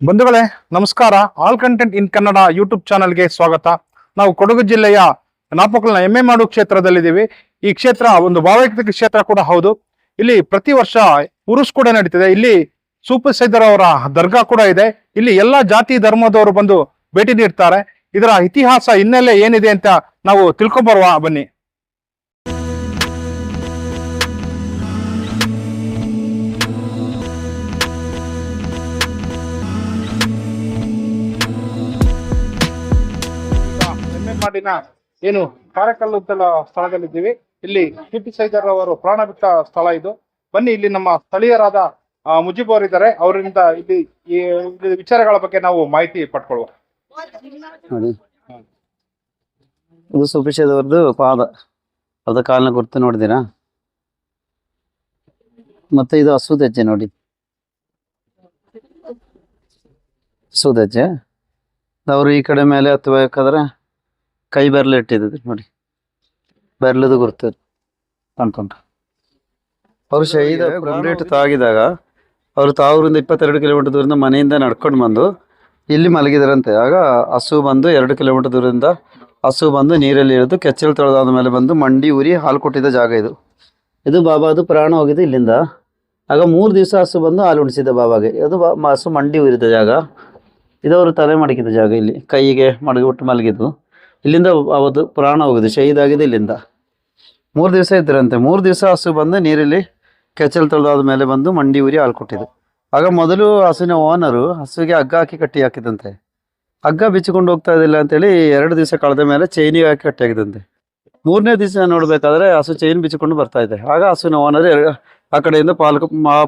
ಬಂಧುಗಳೇ, ನಮಸ್ಕಾರ. All content in Kannada YouTube ಚಾನಲ್ಗೆ ಸ್ವಾಗತ. ನಾವು ಕೊಡಗು ಜಿಲ್ಲೆಯ ನಾಪಕಲ್ನ ಎಮ್ಮೆ ಮಾಡು ಕ್ಷೇತ್ರದಲ್ಲಿದ್ದೀವಿ. ಈ ಕ್ಷೇತ್ರ ಒಂದು ಭಾವೈಕ್ತಿಕ ಕ್ಷೇತ್ರ ಕೂಡ ಹೌದು. ಇಲ್ಲಿ ಪ್ರತಿ ವರ್ಷ ಉರುಸ್ ಕೂಡ ನಡೀತಿದೆ. ಇಲ್ಲಿ ಸೂಪರ್ ಸೈದರ್ ಅವರ ದರ್ಗಾ ಕೂಡ ಇದೆ. ಇಲ್ಲಿ ಎಲ್ಲಾ ಜಾತಿ ಧರ್ಮದವರು ಬಂದು ಭೇಟಿ ನೀಡ್ತಾರೆ. ಇದರ ಇತಿಹಾಸ ಹಿನ್ನೆಲೆ ಏನಿದೆ ಅಂತ ನಾವು ತಿಳ್ಕೊಂಬರುವ ಬನ್ನಿ. ಮಾಡಿನ ಏನು ಕಾರೆಕಲ್ಲು ಸ್ಥಳದಲ್ಲಿದ್ದೀವಿ. ಇಲ್ಲಿ ಟಿಪ್ಪು ಸೈದರ್ ಅವರು ಪ್ರಾಣ ಬಿಟ್ಟ ಸ್ಥಳ ಇದು. ಬನ್ನಿ, ಇಲ್ಲಿ ನಮ್ಮ ಸ್ಥಳೀಯರಾದ ಮುಜಿಬ್ ಅವರಿದ್ದಾರೆ ಅವರಿಂದ ಇಲ್ಲಿ ಈ ವಿಚಾರಗಳ ಬಗ್ಗೆ ನಾವು ಮಾಹಿತಿ ಪಡ್ಕೊಳ್ಳುವ. ಇದು ಸುಪಿಷದವ್ರದ್ದು ಪಾದ. ಅರ್ಧ ಕಾಲನ ಗುರ್ತು ನೋಡಿದಿರಾ ಮತ್ತೆ ಇದು ಹಸುದೆಜ್ಜೆ ನೋಡಿ. ಹಸುದೆಜ್ಜೆ ಅವರು ಈ ಕಡೆ ಮೇಲೆ ಹತ್ತಬೇಕಾದ್ರೆ ಕೈ ಬೆರಳು ಇಟ್ಟಿದ್ದು ನೋಡಿ. ಬೆರಳದು ಗುರುತು ಕಾಣ್ಕೊಂಡು ಅವರು ಶಹೀದ ಗುಂಡೇಟು ತಾಗಿದಾಗ ಅವರು ತಾವೂರಿಂದ ಇಪ್ಪತ್ತೆರಡು ಕಿಲೋಮೀಟರ್ ದೂರದಿಂದ ಮನೆಯಿಂದ ನಡ್ಕೊಂಡು ಬಂದು ಇಲ್ಲಿ ಮಲಗಿದರಂತೆ. ಆಗ ಹಸು ಬಂದು ಎರಡು ಕಿಲೋಮೀಟರ್ ದೂರದಿಂದ ಹಸು ಬಂದು ನೀರಲ್ಲಿ ಇಳಿದು ಕೆಚ್ಚಲು ತೊಳೆದಾದ ಮೇಲೆ ಬಂದು ಮಂಡಿ ಉರಿ ಹಾಲು ಕೊಟ್ಟಿದ್ದ ಜಾಗ ಇದು. ಇದು ಬಾಬಾದು ಪ್ರಾಣ ಹೋಗಿದ್ದು ಇಲ್ಲಿಂದ. ಆಗ ಮೂರು ದಿವಸ ಹಸು ಬಂದು ಹಾಲು ಉಣಿಸಿದ್ದ ಬಾಬಾಗೆ. ಅದು ಬಾ ಮ- ಹಸು ಮಂಡಿ ಉರಿದ ಜಾಗ. ಇದು ಅವರು ತಲೆ ಮಡಗಿದ ಜಾಗ ಇಲ್ಲಿ. ಕೈಗೆ ಮಡಗಿಬಿಟ್ಟು ಮಲಗಿದ್ದು. ಇಲ್ಲಿಂದ ಅವತ್ತು ಪ್ರಾಣ ಹೋಗಿದೆ, ಶಹೀದ್ ಆಗಿದೆ ಇಲ್ಲಿಂದ. ಮೂರು ದಿವಸ ಇದ್ದರಂತೆ ಮೂರು ದಿವಸ ಹಸು ಬಂದು ನೀರಲ್ಲಿ ಕೆಚ್ಚಲು ತೊಳೆದಾದ ಮೇಲೆ ಬಂದು ಮಂಡಿ ಉರಿ ಹಾಲು ಕೊಟ್ಟಿದ್ದು. ಆಗ ಮೊದಲು ಹಸುವಿನ ಓನರು ಹಸುವಿಗೆ ಹಗ್ಗ ಹಾಕಿ ಕಟ್ಟಿ ಹಾಕಿದಂತೆ ಹಗ್ಗ ಬಿಚ್ಚಿಕೊಂಡು ಹೋಗ್ತಾ ಇದ್ದಿಲ್ಲ ಅಂತೇಳಿ ಎರಡು ದಿವಸ ಕಳೆದ ಮೇಲೆ ಚೈನಿಗೆ ಹಾಕಿ ಕಟ್ಟಿ ಹಾಕಿದಂತೆ ಮೂರನೇ ದಿವಸ ನೋಡಬೇಕಾದ್ರೆ ಹಸು ಚೈನ್ ಬಿಚ್ಚಿಕೊಂಡು ಬರ್ತಾ ಇದೆ. ಆಗ ಹಸುವಿನ ಓನರ್ ಆ ಕಡೆಯಿಂದ ಪಾಲ್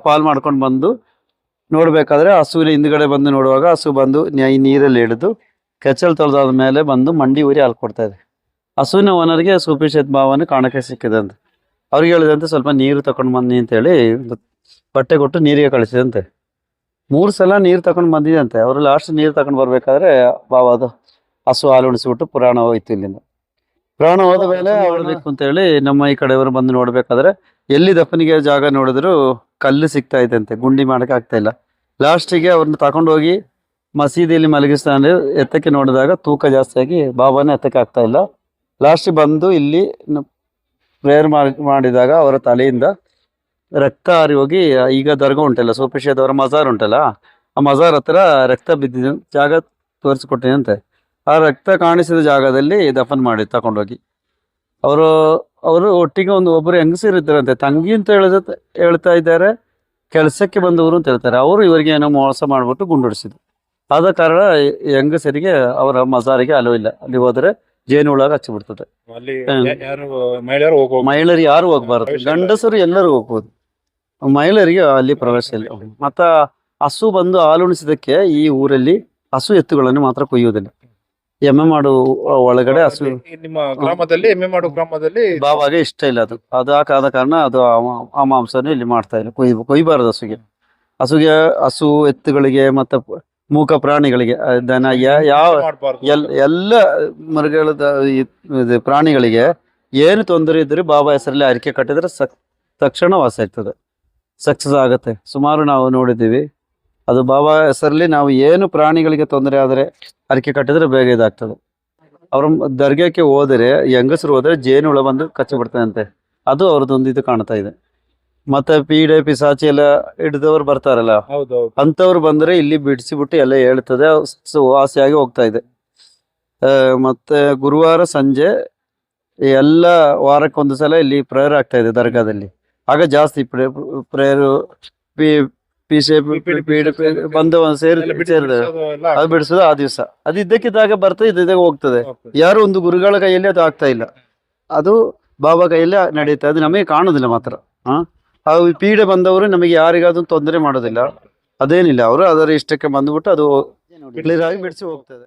ಪಾಲ್ ಮಾಡ್ಕೊಂಡು ಬಂದು ನೋಡಬೇಕಾದ್ರೆ ಹಸುವಿನ ಹಿಂದ್ಗಡೆ ಬಂದು ನೋಡುವಾಗ ಹಸು ಬಂದು ನೀರಲ್ಲಿ ಇಳಿದು ಕೆಚ್ಚಲು ತೊಳೆದಾದ ಮೇಲೆ ಬಂದು ಮಂಡಿ ಊರಿ ಹಾಲು ಕೊಡ್ತಾ ಇದೆ. ಹಸುವಿನ ಓನರ್ಗೆ ಸೂಪಿಷತ್ ಭಾವನೆ ಕಾಣಕ್ಕೆ ಸಿಕ್ಕಿದಂತೆ ಅವ್ರಿಗೆ ಹೇಳಿದಂತೆ ಸ್ವಲ್ಪ ನೀರು ತಗೊಂಡು ಬನ್ನಿ ಅಂತೇಳಿ ಹೇಳಿ ಬಟ್ಟೆ ಕೊಟ್ಟು ನೀರಿಗೆ ಕಳಿಸಿದಂತೆ. ಮೂರು ಸಲ ನೀರು ತಗೊಂಡು ಬಂದಿದಂತೆ ಅವರು ಲಾಸ್ಟ್ ನೀರು ತಗೊಂಡು ಬರ್ಬೇಕಾದ್ರೆ ಬಾವ ಅದು ಹಸು ಹಾಲು ಉಣಿಸ್ಬಿಟ್ಟು ಪುರಾಣ ಹೋಯ್ತು ಇಲ್ಲಿಂದ. ಪುರಾಣ ಹೋದ ಮೇಲೆ ಅಂತ ಅಂತೇಳಿ ನಮ್ಮ ಈ ಕಡೆಯವರು ಬಂದು ನೋಡ್ಬೇಕಾದ್ರೆ ಎಲ್ಲಿ ದಪ್ಪನಿಗೆ ಜಾಗ ನೋಡಿದ್ರು ಕಲ್ಲು ಸಿಗ್ತಾ ಇದೆ ಅಂತೆ. ಗುಂಡಿ ಮಾಡಕ್ಕೆ ಆಗ್ತಾ ಇಲ್ಲ. ಲಾಸ್ಟಿಗೆ ಅವ್ರನ್ನ ತಗೊಂಡು ಹೋಗಿ ಮಸೀದಿಯಲ್ಲಿ ಮಲಗಿಸ್ತಾನೆ ಎತ್ತಕ್ಕೆ ನೋಡಿದಾಗ ತೂಕ ಜಾಸ್ತಿ ಆಗಿ ಬಾಬಾನೇ ಎತ್ತಕ್ಕೆ ಆಗ್ತಾ ಇಲ್ಲ. ಲಾಸ್ಟ್ ಬಂದು ಇಲ್ಲಿ ಪ್ರೇಯರ್ ಮಾಡಿದಾಗ ಅವರ ತಲೆಯಿಂದ ರಕ್ತ ಹಾರಿ ಹೋಗಿ ಈಗ ದರ್ಗಾ ಉಂಟಲ್ಲ ಸೋಪೇಶದವರ ಮಜಾರ್ ಉಂಟಲ್ಲ, ಆ ಮಜಾರ್ ಹತ್ರ ರಕ್ತ ಬಿದ್ದಿದ್ದು ಜಾಗ ತೋರಿಸಿಕೊಟ್ಟಿನಂತೆ. ಆ ರಕ್ತ ಕಾಣಿಸಿದ ಜಾಗದಲ್ಲಿ ದಫನ್ ಮಾಡಿ, ತಗೊಂಡೋಗಿ. ಅವರು ಅವರು ಒಟ್ಟಿಗೆ ಒಂದು ಒಬ್ಬರು ಹೆಂಗಸಿರುತ್ತಾರಂತೆ ತಂಗಿ ಅಂತ ಹೇಳ್ತಾ ಇದ್ದಾರೆ, ಕೆಲಸಕ್ಕೆ ಬಂದವರು ಅಂತ ಹೇಳ್ತಾರೆ. ಅವರು ಇವರಿಗೆ ಏನೋ ಮೋಸ ಮಾಡಿಬಿಟ್ಟು ಗುಂಡೊಡಿಸಿದ್ರು. ಆದ ಕಾರಣ ಹೆಂಗಸರಿಗೆ ಅವರ ಮಜಾರಿಗೆ ಅಲೋ ಇಲ್ಲ. ಅಲ್ಲಿ ಹೋದ್ರೆ ಜೇನು ಹುಳಾಗ ಹಚ್ಚಿಬಿಡ್ತದೆ ಮಹಿಳೆಯರು ಯಾರು ಹೋಗ್ಬಾರ್ದು? ಗಂಡಸರು ಎಲ್ಲರೂ ಹೋಗ್ಬೋದು. ಮಹಿಳೆಯರಿಗೆ ಅಲ್ಲಿ ಪ್ರವೇಶ ಇಲ್ಲ. ಮತ್ತ ಹಸು ಬಂದು ಹಾಲುಣಿಸಿದಕ್ಕೆ ಈ ಊರಲ್ಲಿ ಹಸು ಎತ್ತುಗಳನ್ನು ಮಾತ್ರ ಕೊಯ್ಯುವುದಿಲ್ಲ. ಎಮ್ಮೆ ಮಾಡು ಒಳಗಡೆ ಹಸು ನಿಮ್ಮ ಗ್ರಾಮದಲ್ಲಿ ಎಮ್ಮೆ ಮಾಡು ಗ್ರಾಮದಲ್ಲಿ ಬಾವಾಗೆ ಇಷ್ಟ ಇಲ್ಲ ಅದು. ಅದು ಆದ ಕಾರಣ ಅದು ಆ ಮಾಂಸನೂ ಇಲ್ಲಿ ಮಾಡ್ತಾ ಇಲ್ಲ. ಕೊಯ್ ಕೊಯ್ಬಾರದು ಹಸುಗೆ. ಹಸುಗೆ ಹಸು ಎತ್ತುಗಳಿಗೆ ಮತ್ತೆ ಮೂಕ ಪ್ರಾಣಿಗಳಿಗೆ ದನ ಯಾವ ಎಲ್ ಎಲ್ಲ ಇದು ಪ್ರಾಣಿಗಳಿಗೆ ಏನು ತೊಂದರೆ ಇದ್ರೆ ಬಾಬಾ ಹೆಸರಲ್ಲಿ ಅರಿಕೆ ಕಟ್ಟಿದ್ರೆ ಸಕ್ ತಕ್ಷಣ ವಾಸ ಆಗ್ತದೆ. ಸಕ್ಸಸ್ ಆಗುತ್ತೆ. ಸುಮಾರು ನಾವು ನೋಡಿದ್ದೀವಿ. ಅದು ಬಾಬಾ ಹೆಸರಲ್ಲಿ ನಾವು ಏನು ಪ್ರಾಣಿಗಳಿಗೆ ತೊಂದರೆ ಆದರೆ ಅರಿಕೆ ಕಟ್ಟಿದ್ರೆ ಬೇಗ ಇದಾಗ್ತದೆ. ಅವ್ರ ದರ್ಗಕ್ಕೆ ಹೋದರೆ ಹೆಂಗಸರು ಹೋದರೆ ಜೇನುಹುಳ ಬಂದು ಕಚ್ಚಿ ಅಂತೆ ಅದು ಅವ್ರದ್ದೊಂದು ಇದು ಕಾಣ್ತಾ ಇದೆ. ಮತ್ತೆ ಪೀಡೆ ಪಿಸಾಚಿ ಎಲ್ಲ ಹಿಡಿದವ್ರು ಬರ್ತಾರಲ್ಲ ಅಂತವ್ರು ಬಂದ್ರೆ ಇಲ್ಲಿ ಬಿಡಿಸಿಬಿಟ್ಟು ಎಲ್ಲ ಹೇಳ್ತದೆ. ಆಸೆಯಾಗಿ ವಾಸಿಯಾಗಿ ಹೋಗ್ತಾ ಇದೆ. ಆ, ಮತ್ತೆ ಗುರುವಾರ ಸಂಜೆ ಎಲ್ಲ ವಾರಕ್ಕೊಂದು ಸಲ ಇಲ್ಲಿ ಪ್ರೇಯರ್ ಆಗ್ತಾ ಇದೆ ದರ್ಗಾದಲ್ಲಿ. ಆಗ ಜಾಸ್ತಿ ಪ್ರೇಯರ್ ಪಿ ಪೀಡೆ, ಪೀಡೆ ಪೀಸೆ, ಬಂದು ಸೇರಿ ಎಲ್ಲ ಬಿಟ್ಟು ಸೇರಿದೆ ಬಿಡಿಸೋದು ಎಲ್ಲ ಅದು ಬಿಡಿಸೋದು ಆ ದಿವಸ. ಅದು ಇದ್ದಕ್ಕಿದ್ದಾಗ ಬರ್ತದೆ ಇದ್ದಾಗ ಹೋಗ್ತದೆ. ಯಾರು ಒಂದು ಗುರುಗಳ ಕೈಯಲ್ಲಿ ಅದು ಆಗ್ತಾ ಇಲ್ಲ. ಅದು ಬಾಬಾ ಕೈಯಲ್ಲಿ ನಡೀತಾ ಅದು ನಮಗೆ ಕಾಣೋದಿಲ್ಲ ಮಾತ್ರ. ಹಾ ಆ ಪೀಡೆ ಬಂದವರು ನಮಗೆ ಯಾರಿಗಾದ್ರೂ ತೊಂದರೆ ಮಾಡೋದಿಲ್ಲ. ಅದೇನಿಲ್ಲ ಅವರು ಅದರ ಇಷ್ಟಕ್ಕೆ ಬಂದ್ಬಿಟ್ಟು ಅದು ಕ್ಲಿಯರ್ ಆಗಿ ಬಿಡಿಸಿ ಹೋಗ್ತದೆ.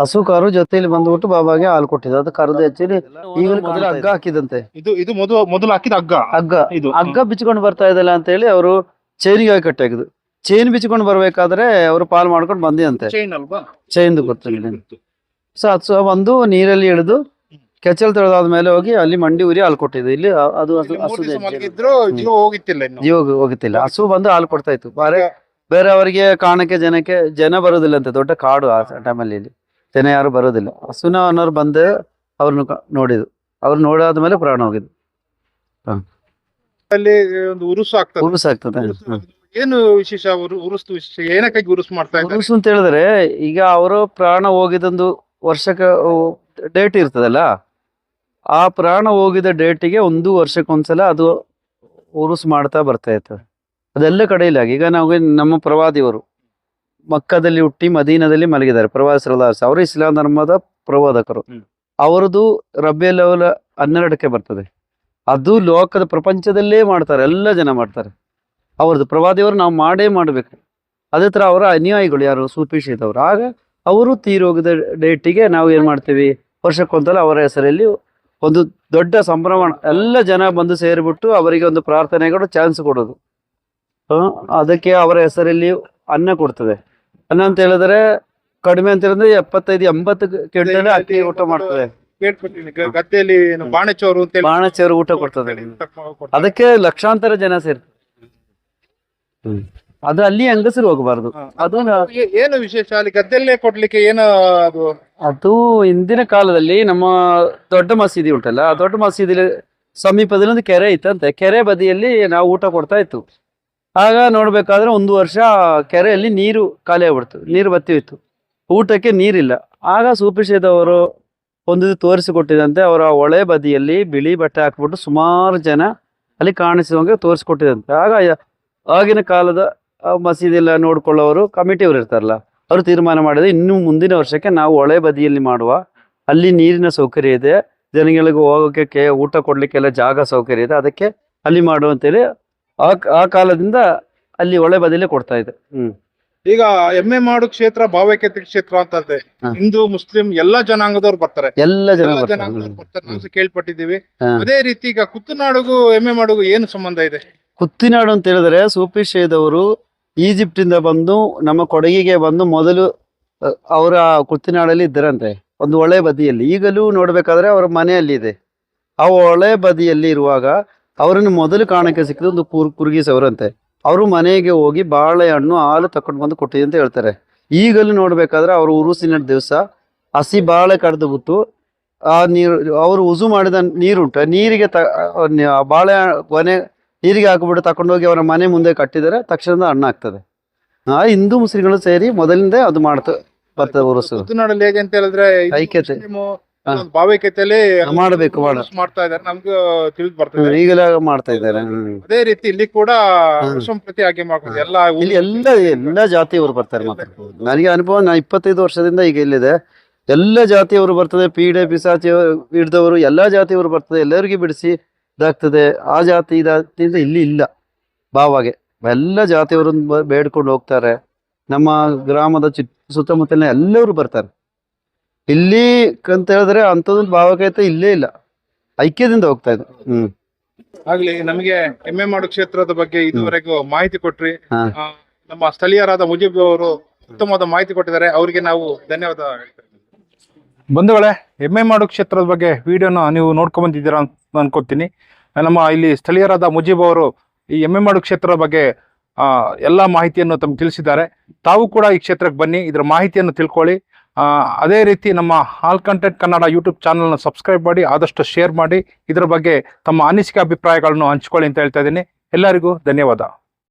ಹಸು ಕಾರು ಜೊತೆಯಲ್ಲಿ ಬಂದ್ಬಿಟ್ಟು ಬಾಬಾಗೆ ಹಾಲು ಕೊಟ್ಟಿದೆ ಅದು ಕರೆದು ಹೆಚ್ಚಿರಿ ಈಗ ಮೊದಲು ಹಗ್ಗ ಹಾಕಿದಂತೆ. ಇದು ಇದು ಮೊದಲು ಮೊದಲು ಹಾಕಿದ ಹಗ್ಗ. ಹಗ್ಗ. ಇದು. ಹಗ್ಗ ಬಿಚ್ಕೊಂಡು ಬರ್ತಾ ಇದ್ದಲ್ಲ ಅಂತ ಹೇಳಿ ಅವರು ಚೈನಿಗೆ ಕಟ್ಟಾಗಿದ್ದು ಚೈನ್ ಬಿಚ್ಕೊಂಡು ಬರ್ಬೇಕಾದ್ರೆ ಅವರು ಪಾಲ್ ಮಾಡ್ಕೊಂಡು ಬಂದಿದಂತೆ ಚೈನ್ ಅಲ್ವಾ? ಚೈನ್ದು ಗೊತ್ತಿಲ್ಲ. ಸೊ ಅದು ಬಂದು ನೀರಲ್ಲಿ ಇಳಿದು ಕೆಚ್ಚಲ್ ತೊಳೆದಾದ ಮೇಲೆ ಹೋಗಿ ಅಲ್ಲಿ ಮಂಡಿ ಉರಿ ಹಾಲು ಕೊಟ್ಟಿದ್ದು. ಇಲ್ಲಿ ಅದು ಹಸು ಜೀವ ಹೋಗಿತ್ತಿಲ್ಲ ಇನ್ನು. ಜೀವ ಹೋಗುತ್ತಿಲ್ಲ. ಹಸು ಬಂದು ಹಾಲು ಕೊಡ್ತಾ ಇತ್ತು. ಬೇರೆ ಬೇರೆಯವರಿಗೆ ಕಾಣಕ್ಕೆ ಜನಕ್ಕೆ ಜನ ಬರೋದಿಲ್ಲ ಅಂತ ದೊಡ್ಡ ಕಾಡು ಆ ಟೈಮಲ್ಲಿ ಇಲ್ಲಿ. ಜನ ಯಾರು ಬರೋದಿಲ್ಲ. ಹಸುನ ಅನ್ನೋರು ಬಂದು ಅವ್ರನ್ನ ನೋಡಿದ್ರು. ಅವ್ರು ನೋಡಾದ್ಮೇಲೆ ಪ್ರಾಣ ಹೋಗಿದ್ದು. ಅಲ್ಲಿ ಒಂದು ಉರುಸು ಆಗ್ತದೆ. ಉರುಸು ಆಗ್ತದೆ. ಏನು ವಿಶೇಷ? ವಿಶೇಷ? ಏನಕ್ಕಾಗಿ ಉರುಸು ಮಾಡ್ತಾ ಇದ್ದಾರೆ? ಉರುಸು ಅಂತ ಹೇಳಿದ್ರೆ ಈಗ ಅವರು ಪ್ರಾಣ ಹೋಗಿದೊಂದು ವರ್ಷಕ್ಕೆ ಡೇಟ್ ಇರ್ತದಲ್ಲ? ಆ ಪ್ರಾಣ ಹೋಗಿದ ಡೇಟಿಗೆ ಒಂದು ವರ್ಷಕ್ಕೊಂದ್ಸಲ ಅದು ಊರುಸ್ ಮಾಡ್ತಾ ಬರ್ತಾ ಇರ್ತವೆ ಅದೆಲ್ಲ ಕಡೆಯಲ್ಲಿ ಇಲ್ಲ ಈಗ ನಾವು ನಮ್ಮ ಪ್ರವಾದಿಯವರು ಮಕ್ಕದಲ್ಲಿ ಹುಟ್ಟಿ ಮದೀನದಲ್ಲಿ ಮಲಗಿದ್ದಾರೆ. ಪ್ರವಾಸ ಅವರು ಇಸ್ಲಾಂ ಧರ್ಮದ ಪ್ರವಾದಕರು. ಅವರದು ರಬ್ಬೆ ಲೆವೆಲ್ ಹನ್ನೆರಡಕ್ಕೆ ಬರ್ತದೆ. ಅದು ಲೋಕದ ಪ್ರಪಂಚದಲ್ಲೇ ಮಾಡ್ತಾರೆ. ಎಲ್ಲ ಜನ ಮಾಡ್ತಾರೆ. ಅವ್ರದ್ದು ಪ್ರವಾದಿಯವರು ನಾವು ಮಾಡೇ ಮಾಡಬೇಕು. ಅದೇ ಥರ ಅವರ ಅನುಯಾಯಿಗಳು ಯಾರು? ಸೂಪಿಸಿದವರು ಆಗ ಅವರು ತೀರೋಗಿದ ಡೇಟಿಗೆ ನಾವು ಏನು ಮಾಡ್ತೀವಿ? ವರ್ಷಕ್ಕೊಂದ್ಸಲ ಅವರ ಹೆಸರಲ್ಲಿ ಒಂದು ದೊಡ್ಡ ಸಂಭ್ರಮ ಎಲ್ಲ ಜನ ಬಂದು ಸೇರಿಬಿಟ್ಟು ಅವರಿಗೆ ಒಂದು ಪ್ರಾರ್ಥನೆಗಳು ಚಾನ್ಸ್ ಕೊಡೋದು. ಅದಕ್ಕೆ ಅವರ ಹೆಸರಲ್ಲಿ ಅನ್ನ ಕೊಡ್ತದೆ. ಅನ್ನ ಅಂತ ಹೇಳಿದ್ರೆ ಕಡಿಮೆ ಅಂತ ಹೇಳಿದ್ರೆ ಎಪ್ಪತ್ತೈದು ಎಂಬತ್ತು ಕೆಂಟಲ್ ಅಕ್ಕಿ ಊಟ ಮಾಡ್ತದೆ. ಗದ್ದೆಯಲ್ಲಿ ಬಾಣಚೋರು ಅಂತ ಬಾಣಚೇರು ಊಟ ಕೊಡ್ತದೆ. ಅದಕ್ಕೆ ಲಕ್ಷಾಂತರ ಜನ ಸೇರ್ತಾರೆ. ಅದು ಅಲ್ಲಿ ಹೆಂಗಸರು ಹೋಗಬಾರ್ದು. ಅದು ಏನು ವಿಶೇಷ? ಅಲ್ಲಿ ಗದ್ದೆಲ್ಲೇ ಕೊಡ್ಲಿಕ್ಕೆ ಏನು ಅದು? ಅದು ಹಿಂದಿನ ಕಾಲದಲ್ಲಿ ನಮ್ಮ ದೊಡ್ಡ ಮಸೀದಿ ಉಂಟಲ್ಲ ಆ ದೊಡ್ಡ ಮಸೀದಿ ಸಮೀಪದಲ್ಲಿ ಒಂದು ಕೆರೆ ಇತ್ತಂತೆ. ಕೆರೆ ಬದಿಯಲ್ಲಿ ನಾವು ಊಟ ಕೊಡ್ತಾ ಇತ್ತು. ಆಗ ನೋಡ್ಬೇಕಾದ್ರೆ ಒಂದು ವರ್ಷ ಕೆರೆಯಲ್ಲಿ ನೀರು ಖಾಲಿ ಆಗ್ಬಿಡ್ತು ನೀರು ಬತ್ತಿ ಹೋಯ್ತು. ಊಟಕ್ಕೆ ನೀರಿಲ್ಲ. ಆಗ ಸೂಪಿಸಿದವರು ಒಂದು ತೋರಿಸಿಕೊಟ್ಟಿದಂತೆ ಅವರ ಹೊಳೆ ಬದಿಯಲ್ಲಿ ಬಿಳಿ ಬಟ್ಟೆ ಹಾಕ್ಬಿಟ್ಟು ಸುಮಾರು ಜನ ಅಲ್ಲಿ ಕಾಣಿಸುವಂಗೆ ತೋರಿಸಿಕೊಟ್ಟಿದಂತೆ. ಆಗ ಯ- ಆಗಿನ ಕಾಲದ ಮಸೀದಿ ಎಲ್ಲ ನೋಡ್ಕೊಳ್ಳೋರು ಕಮಿಟಿಯವರು ಇರ್ತಾರಲ್ಲ ಅವರು ತೀರ್ಮಾನ ಮಾಡಿದ್ರೆ ಇನ್ನು ಮುಂದಿನ ವರ್ಷಕ್ಕೆ ನಾವು ಹೊಳೆ ಬದಿಯಲ್ಲಿ ಮಾಡುವ ಅಲ್ಲಿ ನೀರಿನ ಸೌಕರ್ಯ ಇದೆ ಜನಗಳಿಗೆ ಹೋಗೋಕೆ ಕೆ- ಊಟ ಕೊಡ್ಲಿಕ್ಕೆಲ್ಲ ಜಾಗ ಸೌಕರ್ಯ ಇದೆ ಅದಕ್ಕೆ ಅಲ್ಲಿ ಮಾಡು ಅಂತೇಳಿ ಆ ಆ ಕಾಲದಿಂದ ಅಲ್ಲಿ ಹೊಳೆ ಬದಿಯಲ್ಲೇ ಕೊಡ್ತಾ ಇದೆ. ಹ್ಮ್. ಈಗ ಎಮ್ಮೆ ಮಾಡು ಕ್ಷೇತ್ರ ಭಾವೈಕ್ಯತೆ ಕ್ಷೇತ್ರ ಅಂತ ಅಂತೆ ಹಿಂದೂ ಮುಸ್ಲಿಂ ಎಲ್ಲಾ ಜನಾಂಗದವ್ರು ಬರ್ತಾರೆ. ಎಲ್ಲ. ಜನಾಂಗದವ್ರು ಬರ್ತಾರೆ. ನಾವು ಕೇಳ್ಪಟ್ಟಿದ್ದೀವಿ. ಅದೇ ರೀತಿ ಈಗ ಕುತ್ತನಾಡುಗೂ ಎಮ್ಮೆ ಮಾಡುಗೂ ಏನು ಸಂಬಂಧ ಇದೆ? ಕುತ್ತಿನಾಡು ಅಂತ ಹೇಳಿದ್ರೆ ಸೂಪಿ ಶೇದವರು ಈಜಿಪ್ಟ್ ಇಂದ ಬಂದು ನಮ್ಮ ಕೊಡಗಿಗೆ ಬಂದು ಮೊದಲು ಅವರ ಕುತ್ತಿನಾಡಲ್ಲಿ ಇದ್ದರಂತೆ, ಒಂದು ಹೊಳೆ ಬದಿಯಲ್ಲಿ. ಈಗಲೂ ನೋಡಬೇಕಾದ್ರೆ ಅವರ ಮನೆಯಲ್ಲಿ ಇದೆ. ಆ ಹೊಳೆ ಬದಿಯಲ್ಲಿ ಇರುವಾಗ ಅವರನ್ನು ಮೊದಲು ಕಾಣಕ್ಕೆ ಸಿಕ್ಕಿದ ಒಂದು ಕುರ್ ಕುರುಗಿಸವರಂತೆ ಅವರು ಮನೆಗೆ ಹೋಗಿ ಬಾಳೆಹಣ್ಣು, ಹಾಲು ತಕೊಂಡು ಬಂದು ಕೊಟ್ಟಿದೆ ಅಂತ ಹೇಳ್ತಾರೆ. ಈಗಲೂ ನೋಡಬೇಕಾದ್ರೆ ಅವರು ಉರುಸಿನ ದಿವಸ ಹಸಿ ಬಾಳೆ ಕಡ್ದು ಬಿಟ್ಟು, ಆ ನೀರು, ಅವರು ಉಜು ಮಾಡಿದ ನೀರುಂಟು. ನೀರಿಗೆ ತ ಬಾಳೆ ಕೊನೆ ನೀರಿಗೆ ಹಾಕಿಬಿಟ್ಟು ತಕೊಂಡೋಗಿ ಅವರ ಮನೆ ಮುಂದೆ ಕಟ್ಟಿದರೆ ತಕ್ಷಣದ ಅಣ್ಣ ಆಗ್ತದೆ. ಆ ಹಿಂದೂ ಮುಸ್ಲಿಂಗಳು ಸೇರಿ ಮೊದಲಿಂದ ಅದು ಮಾಡ್ತು ಬರ್ತದೆ ಉರುಸು ಕುತ್ತನಾಡಲ್ಲಿ ಹೇಗೆ ಅಂತ ಹೇಳಿದ್ರೆ ಇದು ಐಕ್ಯತೆ. ಮುಸ್ಲಿಮು ಒಂದು ಭಾವೈಕ್ಯತೆಯಲ್ಲಿ ಮಾಡ್ಬೇಕು, ಮಾಡು. ಮಾಡ್ತಾ ಇದ್ದಾರೆ. ನಮ್ಗೆ ತಿಳಿದು ಬರ್ತದೆ ಈಗಲೇ ಮಾಡ್ತಾ ಇದ್ದಾರೆ. ಹ್ಮ್. ಅದೇ ರೀತಿ ಇಲ್ಲಿ ಕೂಡ ಹಾ. ಸಂಪ್ರತಿ ಹಾಗೆ ಎಲ್ಲ ಇಲ್ಲಿ ಎಲ್ಲ ಎಲ್ಲ ಜಾತಿಯವರು ಬರ್ತಾರೆ ಮಾತ್ರ. ನನಗೆ ಅನುಭವ ನಾ ಇಪ್ಪತ್ತೈದು ವರ್ಷದಿಂದ ಈಗ ಇಲ್ಲಿದೆ. ಎಲ್ಲ ಜಾತಿಯವರು ಬರ್ತದೆ. ಪೀಡೆ ಪಿಸಾಚಿ ಹಿಡ್ದವರು ಎಲ್ಲ ಜಾತಿಯವರು ಬರ್ತದೆ. ಎಲ್ಲರಿಗೂ ಬಿಡಿಸಿ ಇದಾಗ್ತದೆ. ಆ ಜಾತಿ ಇದಾಗ್ತಿದ್ರೆ ಇಲ್ಲಿ ಇಲ್ಲ. ಭಾವಾಗೆ ಎಲ್ಲ ಜಾತಿಯವರು ಬೇಡ್ಕೊಂಡು ಹೋಗ್ತಾರೆ. ನಮ್ಮ ಗ್ರಾಮದ ಚಿ ಸುತ್ತಮುತ್ತಲಿನ ಎಲ್ಲರೂ ಬರ್ತಾರೆ. ಇಲ್ಲಿ ಅಂತ ಹೇಳಿದ್ರೆ ಅಂಥದ್ದೊಂದು ಭಾವಕೈತ ಇಲ್ಲೇ ಇಲ್ಲ. ಐಕ್ಯದಿಂದ ಹೋಗ್ತಾ ಇದೆ. ಹ್ಮ್. ಆಗ್ಲಿ ನಮಗೆ ಎಮ್ಮೆ ಮಾಡು ಕ್ಷೇತ್ರದ ಬಗ್ಗೆ ಇದುವರೆಗೂ ಮಾಹಿತಿ ಕೊಟ್ರಿ. ನಮ್ಮ ಸ್ಥಳೀಯರಾದ ಮುಜೀಬ್ ಅವರು ಉತ್ತಮವಾದ ಮಾಹಿತಿ ಕೊಟ್ಟಿದ್ದಾರೆ. ಅವರಿಗೆ ನಾವು ಧನ್ಯವಾದ ಬಂಧುಗಳೇ ಎಮ್ಮೆ ಮಾಡು ಕ್ಷೇತ್ರದ ಬಗ್ಗೆ ವಿಡಿಯೋನ ನೀವು ನೋಡ್ಕೊಂಡ್ ಬಂದಿದ್ದೀರಾ ಅಂತ ಅನ್ಕೋತೀನಿ. ನಮ್ಮ ಇಲ್ಲಿ ಸ್ಥಳೀಯರಾದ ಮುಜೀಬ್ ಅವರು ಈ ಎಮ್ಮೆ ಮಾಡು ಕ್ಷೇತ್ರದ ಬಗ್ಗೆ ಎಲ್ಲ ಮಾಹಿತಿಯನ್ನು ತಮ್ಗೆ ತಿಳಿಸಿದ್ದಾರೆ. ತಾವು ಕೂಡ ಈ ಕ್ಷೇತ್ರಕ್ಕೆ ಬನ್ನಿ, ಇದರ ಮಾಹಿತಿಯನ್ನು ತಿಳ್ಕೊಳ್ಳಿ. ಅದೇ ರೀತಿ ನಮ್ಮ ಹಾಲ್ ಕಂಟೆಂಟ್ ಕನ್ನಡ ಯೂಟ್ಯೂಬ್ ಚಾನಲ್ನ ಸಬ್ಸ್ಕ್ರೈಬ್ ಮಾಡಿ, ಆದಷ್ಟು ಶೇರ್ ಮಾಡಿ, ಇದರ ಬಗ್ಗೆ ತಮ್ಮ ಅನಿಸಿಕೆ, ಅಭಿಪ್ರಾಯಗಳನ್ನು ಹಂಚ್ಕೊಳ್ಳಿ ಅಂತ ಹೇಳ್ತಾ ಇದ್ದೀನಿ. ಎಲ್ಲರಿಗೂ ಧನ್ಯವಾದ.